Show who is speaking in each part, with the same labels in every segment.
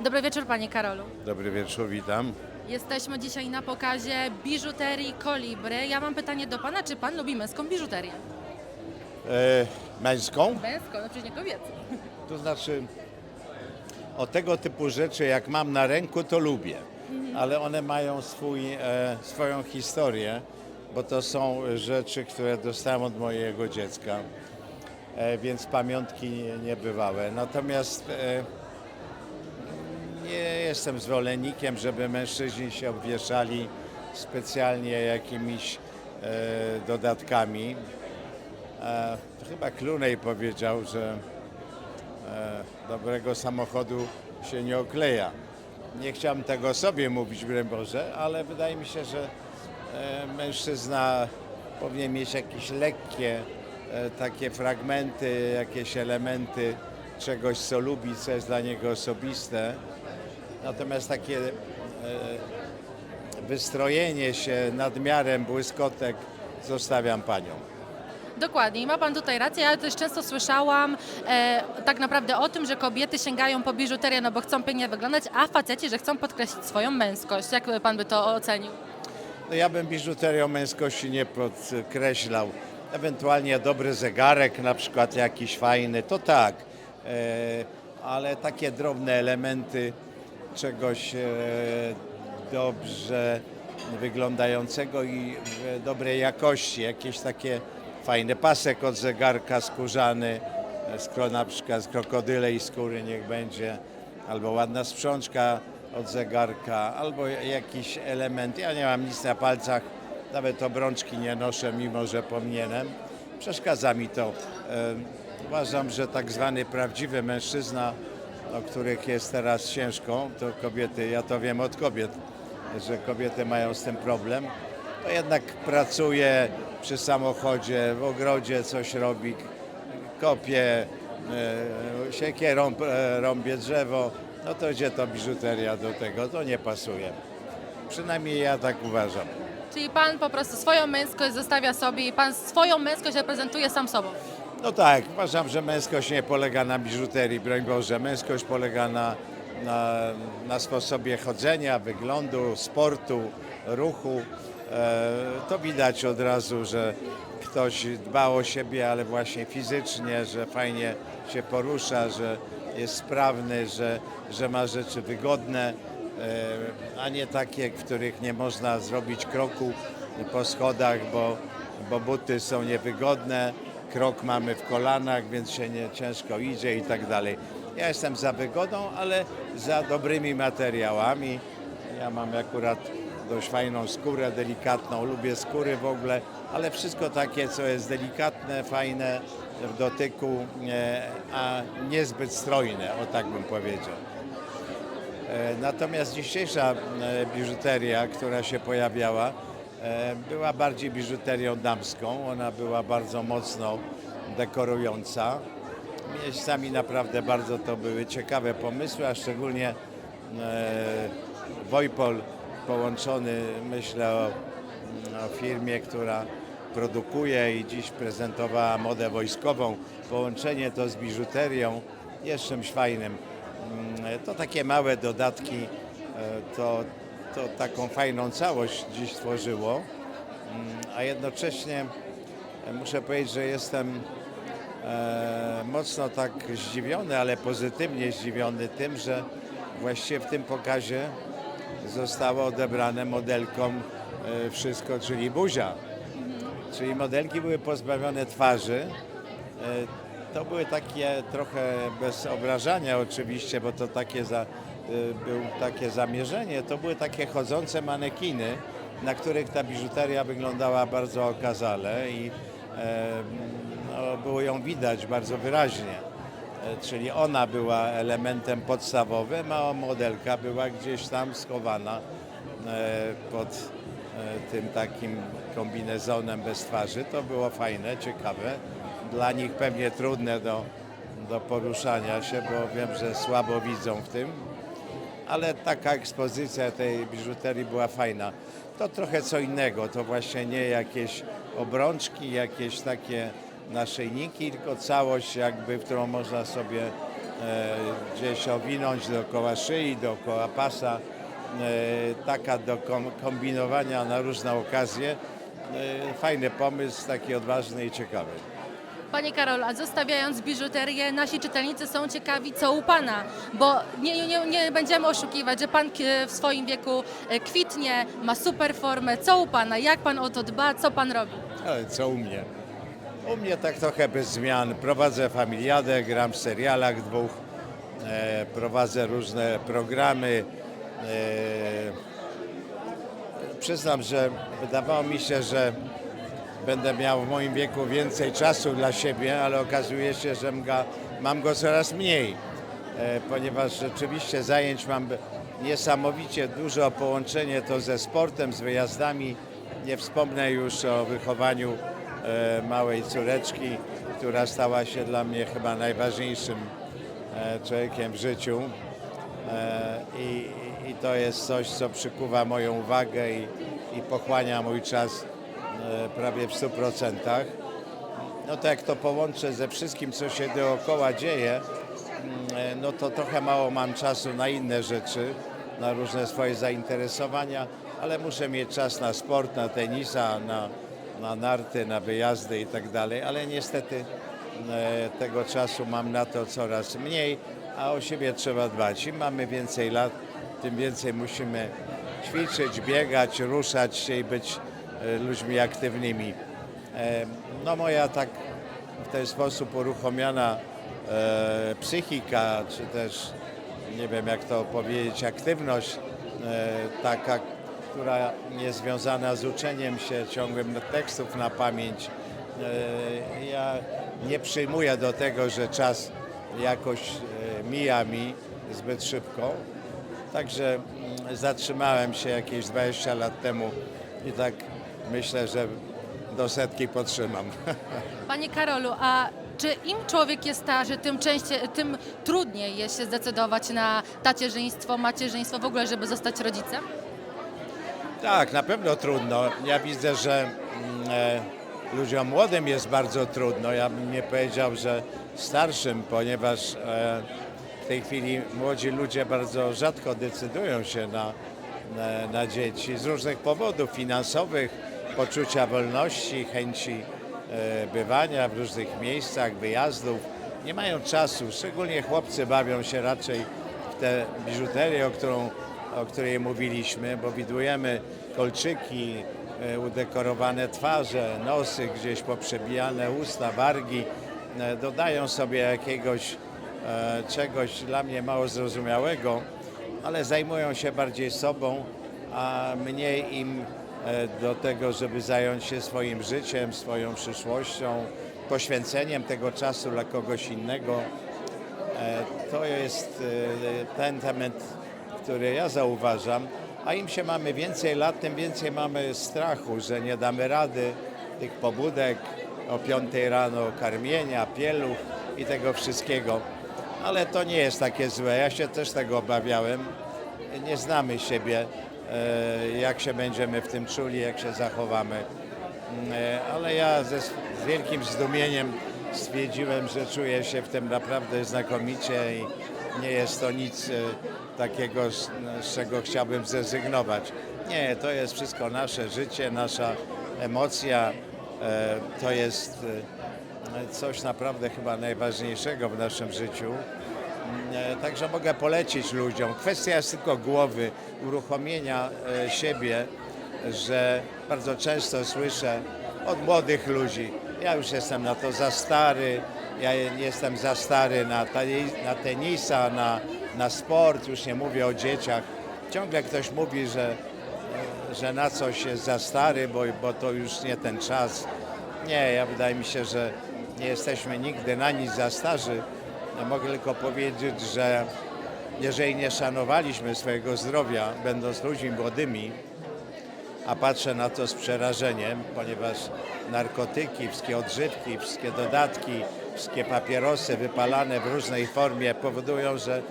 Speaker 1: Dobry wieczór Panie Karolu.
Speaker 2: Dobry wieczór, witam.
Speaker 1: Jesteśmy dzisiaj na pokazie biżuterii Kolibry. Ja mam pytanie do Pana, czy Pan lubi męską biżuterię?
Speaker 2: E, męską,
Speaker 1: Męską, no przecież nie kobiecą.
Speaker 2: to znaczy o tego typu rzeczy jak mam na ręku to lubię, ale one mają swój, e, swoją historię, bo to są rzeczy, które dostałem od mojego dziecka, e, więc pamiątki niebywałe. Natomiast e, nie jestem zwolennikiem, żeby mężczyźni się obwieszali specjalnie jakimiś e, dodatkami. E, chyba Klunej powiedział, że e, dobrego samochodu się nie okleja. Nie chciałem tego sobie mówić, broń Boże, ale wydaje mi się, że e, mężczyzna powinien mieć jakieś lekkie e, takie fragmenty, jakieś elementy czegoś, co lubi, co jest dla niego osobiste. Natomiast takie e, wystrojenie się nadmiarem błyskotek zostawiam paniom.
Speaker 1: Dokładnie i ma Pan tutaj rację. Ja też często słyszałam e, tak naprawdę o tym, że kobiety sięgają po biżuterię, no bo chcą pięknie wyglądać, a faceci, że chcą podkreślić swoją męskość. Jak Pan by to ocenił?
Speaker 2: No ja bym biżuterią męskości nie podkreślał. Ewentualnie dobry zegarek, na przykład jakiś fajny, to tak. E, ale takie drobne elementy czegoś e, dobrze wyglądającego i dobrej jakości. Jakieś takie fajny pasek od zegarka skórzany, e, z, kro- na przykład z krokodylej skóry niech będzie, albo ładna sprzączka od zegarka, albo jakiś element. Ja nie mam nic na palcach, nawet obrączki nie noszę, mimo że powinienem. Przeszkadza mi to. E, Uważam, że tak zwany prawdziwy mężczyzna, o których jest teraz ciężko, to kobiety, ja to wiem od kobiet, że kobiety mają z tym problem, to jednak pracuje przy samochodzie, w ogrodzie coś robi, kopie, siekierą e, rąbie drzewo, no to gdzie to biżuteria do tego, to nie pasuje. Przynajmniej ja tak uważam.
Speaker 1: Czyli Pan po prostu swoją męskość zostawia sobie i Pan swoją męskość reprezentuje sam sobą.
Speaker 2: No tak, uważam, że męskość nie polega na biżuterii, broń Boże. Męskość polega na, na, na sposobie chodzenia, wyglądu, sportu, ruchu. E, to widać od razu, że ktoś dba o siebie, ale właśnie fizycznie, że fajnie się porusza, że jest sprawny, że, że ma rzeczy wygodne, e, a nie takie, w których nie można zrobić kroku po schodach, bo, bo buty są niewygodne krok mamy w kolanach, więc się nie ciężko idzie i tak dalej. Ja jestem za wygodą, ale za dobrymi materiałami. Ja mam akurat dość fajną skórę, delikatną, lubię skóry w ogóle, ale wszystko takie, co jest delikatne, fajne w dotyku, a niezbyt strojne, o tak bym powiedział. E, Natomiast dzisiejsza e, biżuteria, która się pojawiała, była bardziej biżuterią damską. Ona była bardzo mocno dekorująca. Miejscami naprawdę bardzo to były ciekawe pomysły, a szczególnie e, Wojpol połączony, myślę o, o firmie, która produkuje i dziś prezentowała modę wojskową. Połączenie to z biżuterią jest czymś fajnym. Mm, To takie małe dodatki, e, to, to taką fajną całość dziś stworzyło, Mm, a jednocześnie e, muszę powiedzieć, że jestem e, mocno tak zdziwiony, ale pozytywnie zdziwiony tym, że właściwie w tym pokazie zostało odebrane modelkom e, wszystko, czyli buzia. Czyli modelki były pozbawione twarzy. To były takie trochę bez obrażania oczywiście, bo to takie za, był takie zamierzenie. To były takie chodzące manekiny, na których ta biżuteria wyglądała bardzo okazale i e, no, było ją widać bardzo wyraźnie. E, Czyli ona była elementem podstawowym, a modelka była gdzieś tam schowana e, pod tym takim kombinezonem bez twarzy. To było fajne, ciekawe. Dla nich pewnie trudne do, do poruszania się, bo wiem, że słabo widzą w tym. Ale taka ekspozycja tej biżuterii była fajna. To trochę co innego, to właśnie nie jakieś obrączki, jakieś takie naszyjniki, tylko całość jakby, którą można sobie gdzieś owinąć dookoła szyi, dookoła pasa. E, taka do kom- kombinowania na różne okazje. E, Fajny pomysł, taki odważny i ciekawy.
Speaker 1: Panie Karol, a zostawiając biżuterię, nasi czytelnicy są ciekawi, co u Pana, bo nie, nie, nie będziemy oszukiwać, że Pan w swoim wieku e, kwitnie, ma super formę. Co u Pana? Jak Pan o to dba? Co Pan robi?
Speaker 2: Ale co u mnie? U mnie tak trochę bez zmian. Prowadzę familiadę, gram w serialach dwóch, e, prowadzę różne programy. E, przyznam, że wydawało mi się, że będę miał w moim wieku więcej czasu dla siebie, ale okazuje się, że mam go coraz mniej, e, ponieważ rzeczywiście zajęć mam niesamowicie dużo, połączenie to ze sportem, z wyjazdami. Nie wspomnę już o wychowaniu e, małej córeczki, która stała się dla mnie chyba najważniejszym e, człowiekiem w życiu. I, to jest coś, co przykuwa moją uwagę i, pochłania mój czas prawie w 100%. No to jak to połączę ze wszystkim, co się dookoła dzieje, mm, e, no to trochę mało mam czasu na inne rzeczy, na różne swoje zainteresowania, ale muszę mieć czas na sport, na tenisa, na, na narty, na wyjazdy i tak dalej, ale niestety e, tego czasu mam na to coraz mniej, a o siebie trzeba dbać. Im mamy więcej lat, tym więcej musimy ćwiczyć, biegać, ruszać się i być e, ludźmi aktywnymi. E, No moja tak w ten sposób uruchomiona e, psychika, czy też nie wiem jak to powiedzieć, aktywność e, taka, która nie związana z uczeniem się ciągłym tekstów na pamięć. E, ja nie przyjmuję do tego, że czas jakoś e, mija mi zbyt szybko. Także mm, zatrzymałem się jakieś 20 lat temu i tak myślę, że do setki potrzymam.
Speaker 1: Panie Karolu, a czy im człowiek jest starzy, tym częściej, tym trudniej jest się zdecydować na tacierzyństwo, macierzyństwo, w ogóle, żeby zostać rodzicem?
Speaker 2: Tak, na pewno trudno. Ja widzę, że mm, e, ludziom młodym jest bardzo trudno. Ja bym nie powiedział, że starszym, ponieważ e, w tej chwili młodzi ludzie bardzo rzadko decydują się na, na, na dzieci z różnych powodów finansowych, poczucia wolności, chęci e, bywania w różnych miejscach, wyjazdów. Nie mają czasu, szczególnie chłopcy bawią się raczej w tę biżuterię, o, którą, o której mówiliśmy, bo widujemy kolczyki, e, udekorowane twarze, nosy gdzieś poprzebijane, usta, wargi. E, Dodają sobie jakiegoś czegoś dla mnie mało zrozumiałego, ale zajmują się bardziej sobą, a mniej im do tego, żeby zająć się swoim życiem, swoją przyszłością, poświęceniem tego czasu dla kogoś innego. E, To jest e, ten temat, który ja zauważam, a im się mamy więcej lat, tym więcej mamy strachu, że nie damy rady tych pobudek o 5 rano, karmienia, pieluch i tego wszystkiego. Ale to nie jest takie złe. Ja się też tego obawiałem. Nie znamy siebie, e, jak się będziemy w tym czuli, jak się zachowamy. E, Ale ja ze, z wielkim zdumieniem stwierdziłem, że czuję się w tym naprawdę znakomicie i nie jest to nic e, takiego, z, z czego chciałbym zrezygnować. Nie, to jest wszystko nasze życie, nasza emocja. E, To jest e, coś naprawdę chyba najważniejszego w naszym życiu. E, Także mogę polecić ludziom. Kwestia jest tylko głowy, uruchomienia e, siebie, że bardzo często słyszę od młodych ludzi, ja już jestem na to za stary, ja jestem za stary na, na tenisa, na, na sport, już nie mówię o dzieciach. Ciągle ktoś mówi, że, e, że na coś jest za stary, bo, bo to już nie ten czas. Nie, ja wydaje mi się, że nie jesteśmy nigdy na nic za starzy. Ja mogę tylko powiedzieć, że jeżeli nie szanowaliśmy swojego zdrowia, będąc ludźmi młodymi, a patrzę na to z przerażeniem, ponieważ narkotyki, wszystkie odżywki, wszystkie dodatki, wszystkie papierosy wypalane w różnej formie powodują, że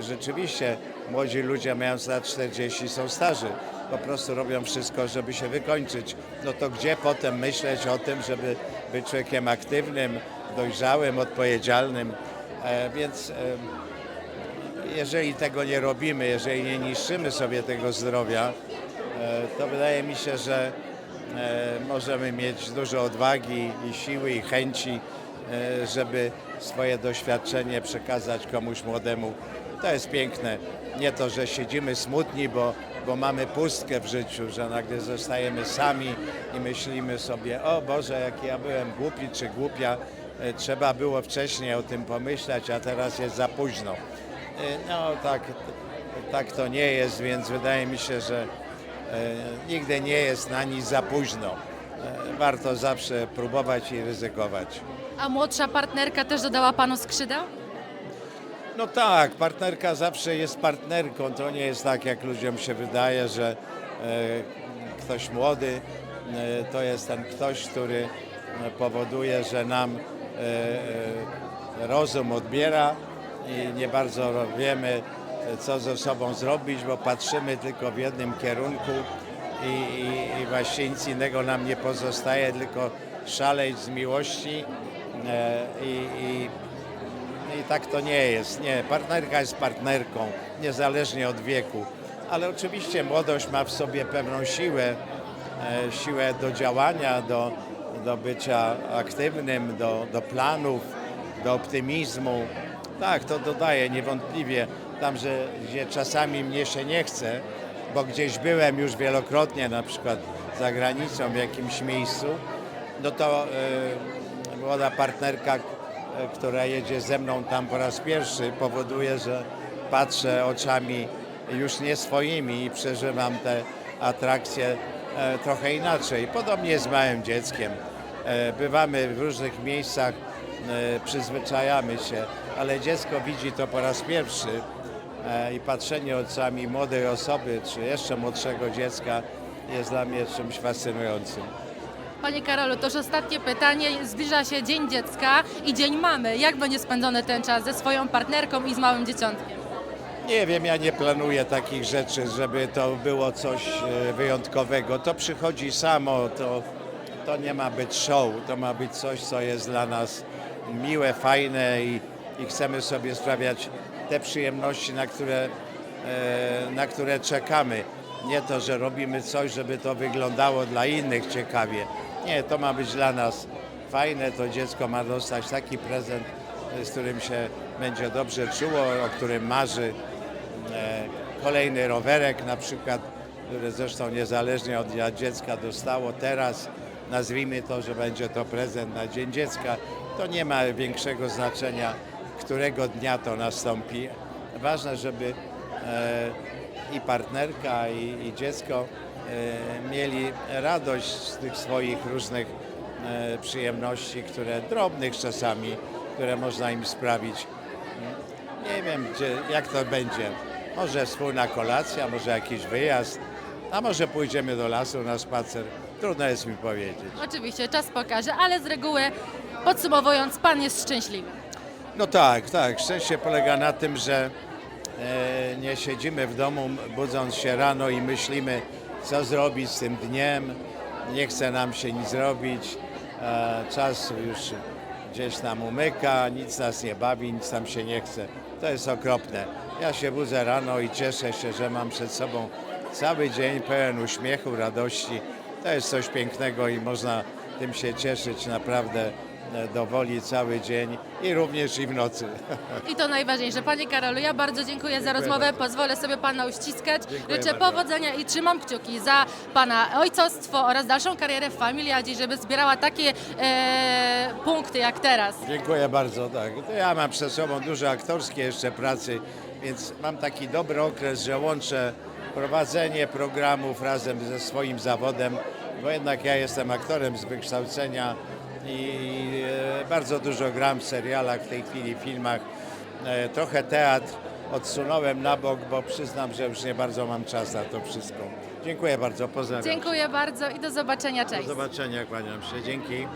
Speaker 2: rzeczywiście młodzi ludzie mając lat 40 są starzy. Po prostu robią wszystko, żeby się wykończyć. No to gdzie potem myśleć o tym, żeby być człowiekiem aktywnym, dojrzałym, odpowiedzialnym? E, Więc em, jeżeli tego nie robimy, jeżeli nie niszczymy sobie tego zdrowia, e, to wydaje mi się, że e, możemy mieć dużo odwagi i siły i chęci, e, żeby swoje doświadczenie przekazać komuś młodemu. To jest piękne. Nie to, że siedzimy smutni, bo, bo mamy pustkę w życiu, że nagle zostajemy sami i myślimy sobie, o Boże, jaki ja byłem głupi czy głupia, E, trzeba było wcześniej o tym pomyśleć, a teraz jest za późno. E, No tak, tak to nie jest, więc wydaje mi się, że e, nigdy nie jest na nic za późno. E, Warto zawsze próbować i ryzykować.
Speaker 1: A młodsza partnerka też dodała panu skrzydeł?
Speaker 2: No tak, partnerka zawsze jest partnerką. To nie jest tak, jak ludziom się wydaje, że e, ktoś młody e, to jest ten ktoś, który e, powoduje, że nam e, e, rozum odbiera i nie bardzo wiemy, e, co ze sobą zrobić, bo patrzymy tylko w jednym kierunku i, i, i właśnie nic innego nam nie pozostaje, tylko szaleć z miłości e, i, i i tak to nie jest. Nie, partnerka jest partnerką, niezależnie od wieku. Ale oczywiście młodość ma w sobie pewną siłę, e, siłę do działania, do, do bycia aktywnym, do, do planów, do optymizmu. Tak, to dodaje niewątpliwie. Tam, że gdzie czasami mnie się nie chce, bo gdzieś byłem już wielokrotnie, na przykład za granicą w jakimś miejscu, no to e, młoda partnerka, która jedzie ze mną tam po raz pierwszy, powoduje, że patrzę oczami już nie swoimi i przeżywam te atrakcje trochę inaczej. Podobnie z małym dzieckiem. E, Bywamy w różnych miejscach, e, przyzwyczajamy się, ale dziecko widzi to po raz pierwszy e, i patrzenie oczami młodej osoby czy jeszcze młodszego dziecka jest dla mnie czymś fascynującym.
Speaker 1: Panie Karolu, to już ostatnie pytanie. Zbliża się Dzień Dziecka i Dzień Mamy. Jak będzie spędzony ten czas ze swoją partnerką i z małym dzieciątkiem?
Speaker 2: Nie wiem, ja nie planuję takich rzeczy, żeby to było coś e, wyjątkowego. To przychodzi samo, to, to nie ma być show, to ma być coś, co jest dla nas miłe, fajne i, i chcemy sobie sprawiać te przyjemności, na które, e, na które czekamy. Nie to, że robimy coś, żeby to wyglądało dla innych ciekawie. Nie, to ma być dla nas fajne, to dziecko ma dostać taki prezent, z którym się będzie dobrze czuło, o którym marzy. E, Kolejny rowerek na przykład, który zresztą niezależnie od jak dziecka dostało teraz, nazwijmy to, że będzie to prezent na Dzień Dziecka. To nie ma większego znaczenia, którego dnia to nastąpi. Ważne, żeby e, i partnerka, i, i dziecko e, mieli radość z tych swoich różnych przyjemności, które drobnych czasami, które można im sprawić. Nie wiem, gdzie, jak to będzie. Może wspólna kolacja, może jakiś wyjazd, a może pójdziemy do lasu na spacer. Trudno jest mi powiedzieć.
Speaker 1: Oczywiście, czas pokaże, ale z reguły podsumowując, Pan jest szczęśliwy.
Speaker 2: No tak, tak. Szczęście polega na tym, że e, nie siedzimy w domu, budząc się rano i myślimy, co zrobić z tym dniem. Nie chce nam się nic robić. E, czas już gdzieś nam umyka, nic nas nie bawi, nic nam się nie chce. To jest okropne. Ja się budzę rano i cieszę się, że mam przed sobą cały dzień pełen uśmiechu, radości. To jest coś pięknego i można tym się cieszyć naprawdę e, do woli cały dzień i również i w nocy.
Speaker 1: I to najważniejsze. Panie Karolu, ja bardzo dziękuję za rozmowę. Pozwolę sobie Pana uściskać.
Speaker 2: Dziękuję
Speaker 1: Życzę
Speaker 2: bardzo.
Speaker 1: powodzenia i trzymam kciuki za Pana ojcostwo oraz dalszą karierę w Familiadzie, żeby zbierała takie e, punkty jak teraz.
Speaker 2: Dziękuję bardzo, tak. Ja mam przed sobą dużo aktorskie jeszcze pracy, więc mam taki dobry okres, że łączę prowadzenie programów razem ze swoim zawodem, bo jednak ja jestem aktorem z wykształcenia i e, bardzo dużo gram w serialach, w tej chwili w filmach. E, Trochę teatr odsunąłem na bok, bo przyznam, że już nie bardzo mam czas na to wszystko. Dziękuję bardzo, pozdrawiam.
Speaker 1: Dziękuję bardzo i do zobaczenia.
Speaker 2: Do
Speaker 1: Cześć.
Speaker 2: zobaczenia, kłaniam się. Dzięki.